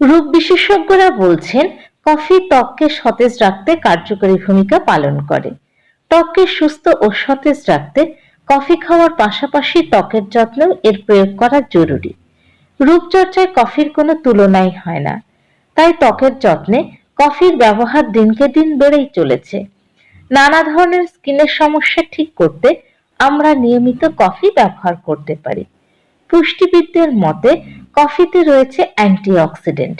রূপ বিশেষজ্ঞরা বলছেন, কফি ত্বককে সতেজ রাখতে কার্যকরী ভূমিকা পালন করে। ত্বককে সুস্থ ও সতেজ রাখতে কফি খাওয়ার পাশাপাশি ত্বকের যত্নেও এর প্রয়োগ করা জরুরি। রূপচর্চায় কফির কোনো তুলনাই হয় না। তাই ত্বকের যত্নে কফির ব্যবহার দিনকে দিন বেড়েই চলেছে। নানা ধরনের স্কিনের সমস্যা ঠিক করতে আমরা নিয়মিত কফি ব্যবহার করতে পারি। পুষ্টিবিদদের মতে, কফিতে রয়েছে অ্যান্টিঅক্সিডেন্ট।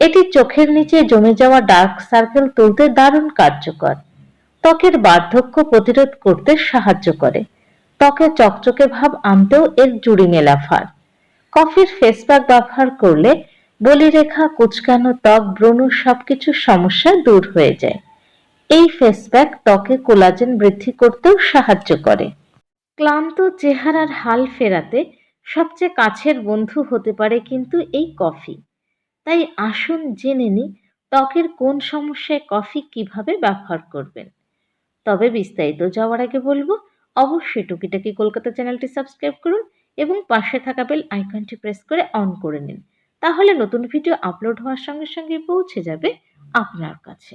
এটি চোখের নিচে জমে যাওয়া ডার্ক সার্কেল তুলতে দারুণ কার্যকর। ত্বকের বার্ধক্য প্রতিরোধ করতে সাহায্য করে। ত্বকে চকচকে ভাব আনতেও এর জুড়ি মেলা ফার কফির ফেস প্যাক ব্যবহার করলে বলিরেখা, কুচকানো ত্বক, ব্রণ সবকিছু সমস্যা দূর হয়ে যায়। এই ফেস প্যাক ত্বকে কোলাজেন বৃদ্ধি করতেও সাহায্য করে। ক্লান্ত চেহারার হাল ফেরাতে সবচেয়ে কাছের বন্ধু হতে পারে কিন্তু এই কফি। তাই আসুন জেনে নিই, ত্বকের কোন সমস্যায় কফি কীভাবে ব্যবহার করবেন। তবে বিস্তারিত যাওয়ার আগে বলব, অবশ্যই টুকিটাকি কলকাতা চ্যানেলটি সাবস্ক্রাইব করুন এবং পাশে থাকা বেল আইকনটি প্রেস করে অন করে নিন। তাহলে নতুন ভিডিও আপলোড হওয়ার সঙ্গে সঙ্গে পৌঁছে যাবে আপনার কাছে।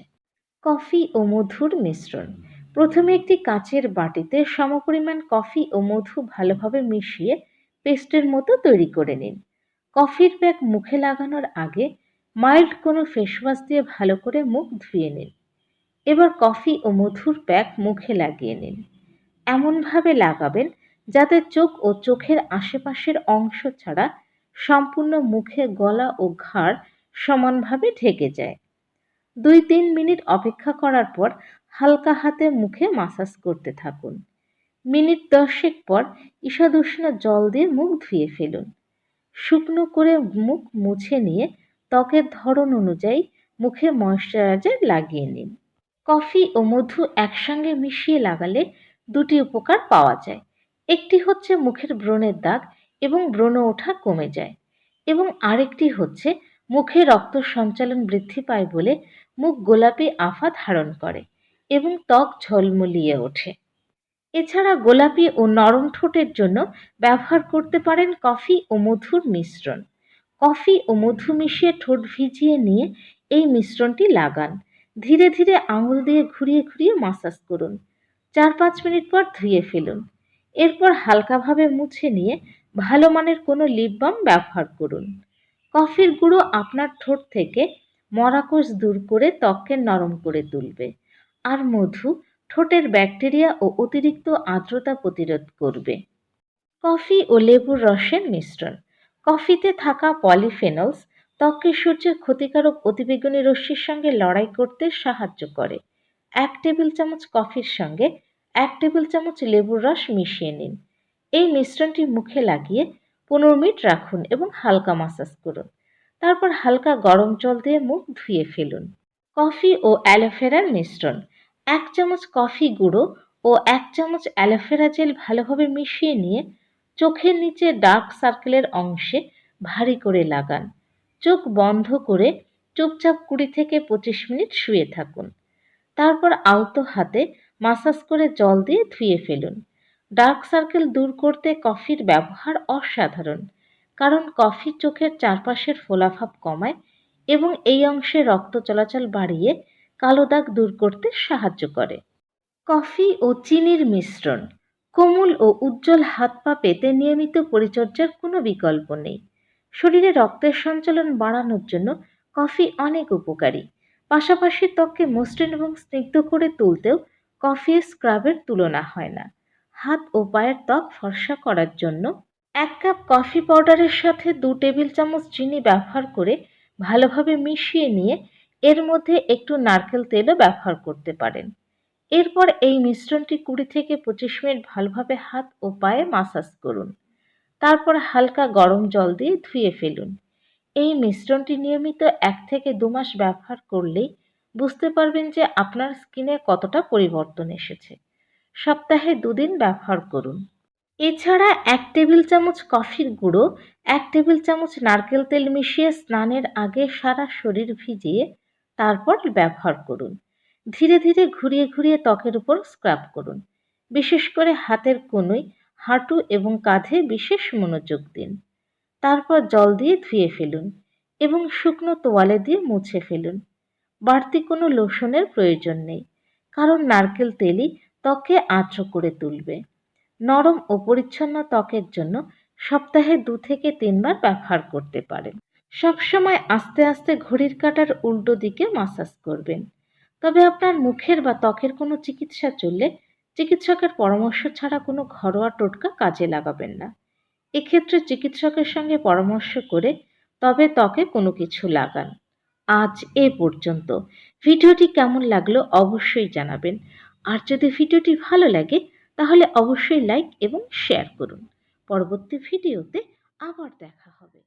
কফি ও মধুর মিশ্রণ। প্রথমে একটি কাচের বাটিতে সমপরিমাণ কফি ও মধু ভালোভাবে মিশিয়ে পেস্টের মতো তৈরি করে নিন। কফির প্যাক মুখে লাগানোর আগে মাইল্ড কোনো ফেসওয়াশ দিয়ে ভালো করে মুখ ধুয়ে নিন। এবার কফি ও মধুর প্যাক মুখে লাগিয়ে নিন। এমনভাবে লাগাবেন যাতে চোখ ও চোখের আশেপাশের অংশ ছাড়া সম্পূর্ণ মুখে গলা ও ঘাড় সমানভাবে ঢেকে যায়। দুই তিন মিনিট অপেক্ষা করার পর হালকা হাতে মুখে মাসাজ করতে থাকুন। মিনিট দশেক পর ঈষদুষ্ণ জল দিয়ে মুখ ধুয়ে ফেলুন। শুকনো করে মুখ মুছে নিয়ে ত্বকের ধরন অনুযায়ী মুখে ময়শ্চারাইজার লাগিয়ে নিন। কফি ও মধু একসঙ্গে মিশিয়ে লাগালে দুটি উপকার পাওয়া যায়। একটি হচ্ছে মুখের ব্রণের দাগ এবং ব্রণ ওঠা কমে যায় এবং আরেকটি হচ্ছে মুখে রক্ত সঞ্চালন বৃদ্ধি পায় বলে মুখ গোলাপি আফা ধারণ করে এবং ত্বক ঝলমলিয়ে ওঠে। এছাড়া গোলাপি ও নরম ঠোঁটের জন্য ব্যবহার করতে পারেন কফি ও মধুর মিশ্রণ। কফি ও মধু মিশিয়ে ঠোঁট ভিজিয়ে নিয়ে এই মিশ্রণটি লাগান। ধীরে ধীরে আঙুল দিয়ে ঘুরিয়ে ঘুরিয়ে মাসাজ করুন। চার পাঁচ মিনিট পর ধুয়ে ফেলুন। এরপর হালকাভাবে মুছে নিয়ে ভালো মানের কোনো লিপ বাম ব্যবহার করুন। কফির গুঁড়ো আপনার ঠোঁট থেকে মরাকোষ দূর করে ত্বককে নরম করে তুলবে। আর মধু ঠোঁটের ব্যাকটেরিয়া ও অতিরিক্ত আর্দ্রতা প্রতিরোধ করবে। কফি ও লেবুর রসের মিশ্রণ। কফিতে থাকা পলিফেনলস ত্বককে সূর্যের ক্ষতিকারক অতিবেগুনি রশ্মির সঙ্গে লড়াই করতে সাহায্য করে। এক টেবিল চামচ কফির সঙ্গে এক টেবিল চামচ লেবুর রস মিশিয়ে নিন। এই মিশ্রণটি মুখে লাগিয়ে পনেরো মিনিট রাখুন এবং হালকা মাসাজ করুন। তারপর হালকা গরম জল দিয়ে মুখ ধুয়ে ফেলুন। কফি ও অ্যালোভেরার মিশ্রণ। এক চামচ কফি গুঁড়ো ও এক চামচ অ্যালোভেরা জেল ভালোভাবে মিশিয়ে নিয়ে চোখের নিচে ডার্ক সার্কেলের অংশে ভারী করে লাগান। চোখ বন্ধ করে চুপচাপ কুড়ি থেকে পঁচিশ মিনিট শুয়ে থাকুন। তারপর আলতো হাতে মাসাজ করে জল দিয়ে ধুয়ে ফেলুন। ডার্ক সার্কেল দূর করতে কফির ব্যবহার অসাধারণ, কারণ কফি চোখের চারপাশের ফোলাভাব কমায় এবং এই অংশে রক্ত চলাচল বাড়িয়ে কালো দাগ দূর করতে সাহায্য করে। কফি ও চিনির মিশ্রণ। কোমল ও উজ্জ্বল হাত পা পেতে নিয়মিত পরিচর্যার কোনো বিকল্প নেই। শরীরে রক্তের সঞ্চালন বাড়ানোর জন্য কফি অনেক উপকারী। পাশাপাশি ত্বককে মসৃণ এবং স্নিগ্ধ করে তুলতেও কফি স্ক্রাবের তুলনা হয় না। হাত ও পায়ের ত্বক ফর্সা করার জন্য এক কাপ কফি পাউডারের সাথে দু টেবিল চামচ চিনি ব্যবহার করে ভালোভাবে মিশিয়ে নিয়ে এর মধ্যে একটু নারকেল তেলও ব্যবহার করতে পারেন। এরপর এই মিশ্রণটি কুড়ি থেকে পঁচিশ মিনিট ভালোভাবে হাত ও পায়ে মাসাজ করুন। তারপর হালকা গরম জল দিয়ে ধুয়ে ফেলুন। এই মিশ্রণটি নিয়মিত এক থেকে দু মাস ব্যবহার করলেই বুঝতে পারবেন যে আপনার স্কিনে কতটা পরিবর্তন এসেছে। সপ্তাহে দুদিন ব্যবহার করুন। এছাড়া এক টেবিল চামচ কফির গুঁড়ো, এক টেবিল চামচ নারকেল তেল মিশিয়ে স্নানের আগে সারা শরীর ভিজিয়ে তারপর ব্যবহার করুন। ধীরে ধীরে ঘুরিয়ে ঘুরিয়ে ত্বকের উপর স্ক্রাব করুন। বিশেষ করে হাতের কোনোই হাঁটু এবং কাঁধে বিশেষ মনোযোগ দিন। তারপর জল দিয়ে ধুয়ে ফেলুন এবং শুকনো তোয়ালে দিয়ে মুছে ফেলুন। বাড়তি কোনো লোশনের প্রয়োজন নেই, কারণ নারকেল তেলই ত্বকে আর্দ্র করে তুলবে। নরম ও পরিচ্ছন্ন ত্বকের জন্য সপ্তাহে দু থেকে তিনবার ব্যবহার করতে পারেন। সবসময় আস্তে আস্তে ঘড়ির কাঁটার উল্টো দিকে মাসাজ করবেন। তবে আপনার মুখের বা ত্বকের কোনো চিকিৎসা চললে চিকিৎসকের পরামর্শ ছাড়া কোনো ঘরোয়া টোটকা কাজে লাগাবেন না। এক্ষেত্রে চিকিৎসকের সঙ্গে পরামর্শ করে তবে ত্বকে কোনো কিছু লাগান। আজ এ পর্যন্ত। ভিডিওটি কেমন লাগল অবশ্যই জানাবেন। আর যদি ভিডিওটি ভালো লাগে, তাহলে অবশ্যই লাইক এবং শেয়ার করুন। পরবর্তী ভিডিওতে আবার দেখা হবে।